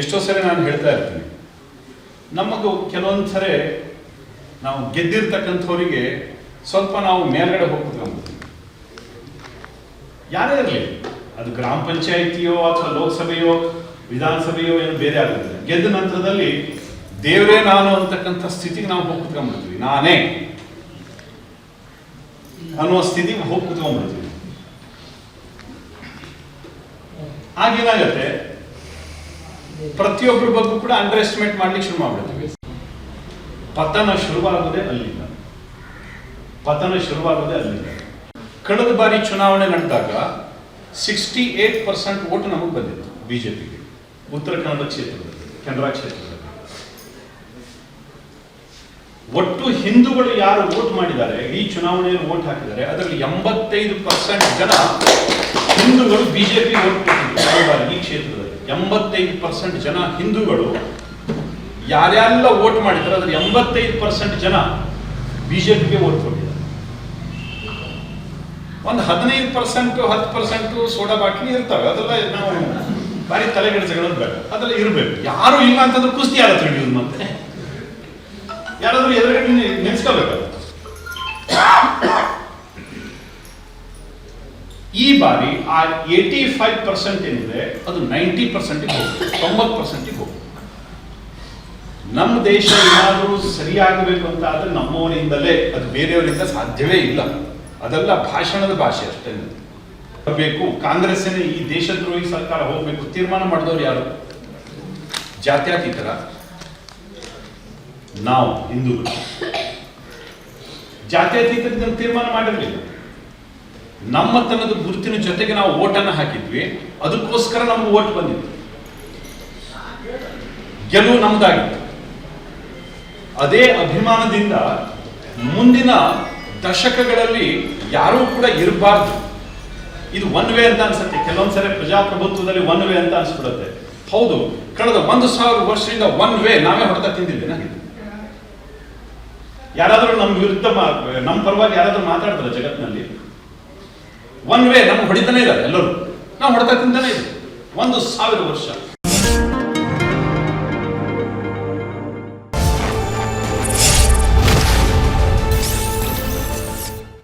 ಎಷ್ಟೋ ಸರಿ ನಾನು ಹೇಳ್ತಾ ಇರ್ತೀನಿ. ನಮಗೂ ಕೆಲವೊಂದು ಸರಿ ನಾವು ಗೆದ್ದಿರ್ತಕ್ಕಂಥವರಿಗೆ ಸ್ವಲ್ಪ ನಾವು ಮೇಲ್ಗಡೆ ಹೋಗ್ತೀವಿ ಯಾರೇ ಇರಲಿ, ಅದು ಗ್ರಾಮ ಪಂಚಾಯಿತಿಯೋ ಅಥವಾ ಲೋಕಸಭೆಯೋ, ವಿಧಾನಸಭೆಯೋ ಏನು ಬೇರೆ ಆಗುತ್ತೆ ಗೆದ್ದ ನಂತರದಲ್ಲಿ ದೇವರೇ ನಾನು ಅಂತಕ್ಕಂಥ ಸ್ಥಿತಿಗೆ ನಾವು ಹೋಗಿ ಕುತ್ಕೊಂಡ್ಬಿಡ್ತೀವಿ ನಾನೇ ಅನ್ನುವ ಸ್ಥಿತಿಗೆ ಹೋಗಿ ಕುತ್ಕೊಂಡ್ಬಿಡ್ತೀವಿ ಆಗೇನಾಗತ್ತೆ ಪ್ರತಿಯೊಬ್ಬರ ಬಗ್ಗೆ ಕೂಡ ಅಂಡರ್ ಎಸ್ಟಿಮೇಟ್ ಮಾಡ್ಲಿಕ್ಕೆ ಶುರು ಮಾಡ್ಬಿಡ್ತೀವಿ. ಪತನ ಶುರುವಾಗೋದೇ ಅಲ್ಲಿಂದ. ಪತನ ಶುರುವಾಗೋದೇ ಅಲ್ಲಿಂದ. ಕಳೆದ ಬಾರಿ ಚುನಾವಣೆ ನಡೆದಾಗ ಸಿಕ್ಸ್ಟಿ ಏಟ್ ಪರ್ಸೆಂಟ್ ಓಟ್ ನಮಗೆ ಬಂದಿತ್ತು ಬಿಜೆಪಿಗೆ. ಉತ್ತರ ಕನ್ನಡ ಕ್ಷೇತ್ರದಲ್ಲಿ, ಕೆನರಾ ಕ್ಷೇತ್ರದಲ್ಲಿ. ಒಟ್ಟು ಹಿಂದೂಗಳು ಯಾರು ವೋಟ್ ಮಾಡಿದ್ದಾರೆ, ಈ ಚುನಾವಣೆಯಲ್ಲಿ ವೋಟ್ ಹಾಕಿದ್ದಾರೆ, ಅದರಲ್ಲಿ ಎಂಬತ್ತೈದು ಪರ್ಸೆಂಟ್ ಜನ ಹಿಂದೂಗಳು ಬಿಜೆಪಿ ವೋಟ್ ಕೊಟ್ಟಿದ್ದಾರೆ ಈ ಕ್ಷೇತ್ರದಲ್ಲಿ. ಎಂಬತ್ತೈದು ಪರ್ಸೆಂಟ್ ಜನ ಹಿಂದೂಗಳು, ಯಾರ್ಯಾರೆಲ್ಲ ವೋಟ್ ಮಾಡಿದ್ರು ಅದ್ರ ಎಂಬತ್ತೈದು ಪರ್ಸೆಂಟ್ ಜನ ಬಿಜೆಪಿಗೆ ಓಟ್ ಕೊಟ್ಟಿದ್ದಾರೆ. ಒಂದು ಹದಿನೈದು ಪರ್ಸೆಂಟ್ ಹತ್ತು ಪರ್ಸೆಂಟ್ ಸೋಡಾ ಬಾಟ್ಲಿ ಇರ್ತವೆ. ಅದೆಲ್ಲ ನಾವು ಬಾರಿ ತಲೆಗೆಡಿಸಗಳನ್ನ ಬೇಡ. ಅದೆಲ್ಲ ಇರಬೇಕು. ಯಾರು ಇಲ್ಲ ಅಂತಂದ್ರೆ ಕುಸ್ತಿ ಯಾರ ಹತ್ರ ಮತ್ತೆ. ಯಾರಾದ್ರೂ ಎದುರುಗಡೆ ನೆನೆಸ್ಕೋಬೇಕಲ್ಲ ಈ ಬಾರಿ ಆ ಏಯ್ಟಿ ಫೈವ್ ಪರ್ಸೆಂಟ್ ಏನಿದೆ ಅದು ನೈಂಟಿ ಪರ್ಸೆಂಟಿಗೆ ಹೋಗುತ್ತೆ, ತೊಂಬತ್ತು ಪರ್ಸೆಂಟಿಗೆ ಹೋಗುತ್ತೆ. ನಮ್ಮ ದೇಶ ಏನಾದರೂ ಸರಿಯಾಗಬೇಕು ಅಂತ ಆದರೆ ನಮ್ಮವರಿಂದಲೇ, ಅದು ಬೇರೆಯವರಿಂದ ಸಾಧ್ಯವೇ ಇಲ್ಲ. ಅದೆಲ್ಲ ಭಾಷಣದ ಭಾಷೆ ಅಷ್ಟೇ ಬರಬೇಕು ಕಾಂಗ್ರೆಸ್ಸಿನ ಈ ದೇಶದ್ರೋಹಿ ಸರ್ಕಾರ ಹೋಗಬೇಕು, ತೀರ್ಮಾನ ಮಾಡಿದವರು ಯಾರು? ಜಾತ್ಯತೀತರ. ನಾವು, ಹಿಂದೂಗಳು. ಜಾತ್ಯತೀತದಿಂದ ತೀರ್ಮಾನ ಮಾಡಿರಲಿಲ್ಲ. ನಮ್ಮತನದ ಗುರುತಿನ ಜೊತೆಗೆ ನಾವು ಓಟನ್ನು ಹಾಕಿದ್ವಿ. ಅದಕ್ಕೋಸ್ಕರ ನಮ್ಗೆ ಓಟ್ ಬಂದಿತ್ತು. ಗೆಲುವು ನಮ್ದಾಗಿತ್ತು. ಅದೇ ಅಭಿಮಾನದಿಂದ ಮುಂದಿನ ದಶಕಗಳಲ್ಲಿ ಯಾರೂ ಕೂಡ ಇರಬಾರ್ದು. ಇದು ಒನ್ ವೇ ಅಂತ ಅನ್ಸುತ್ತೆ. ಕೆಲವೊಂದ್ಸರಿ ಪ್ರಜಾಪ್ರಭುತ್ವದಲ್ಲಿ ಒನ್ ವೇ ಅಂತ ಅನ್ಸ್ಬಿಡುತ್ತೆ. ಹೌದು, ಕಳೆದ ಒಂದು ಸಾವಿರ ವರ್ಷದಿಂದ ಒನ್ ವೇ ನಾವೇ ಹೊಡೆತ ತಿಂದಿದ್ದೇನೆ ಯಾರಾದರೂ ನಮ್ಮ ವಿರುದ್ಧ ನಮ್ಮ ಪರವಾಗಿ ಯಾರಾದರೂ ಮಾತಾಡ್ತಾರೆ ಜಗತ್ತಿನಲ್ಲಿ ಒನ್ ವೇ ನಮ್ಗೆ ಹೊಡಿತಾನೆ ಇದ್ದಾರೆ ಎಲ್ಲರೂ. ನಾವು ಹೊಡೆತ ತಿಂತಾನೆ ಇದ್ದೀವಿ. ಒಂದು ಸಾವಿರ ವರ್ಷ.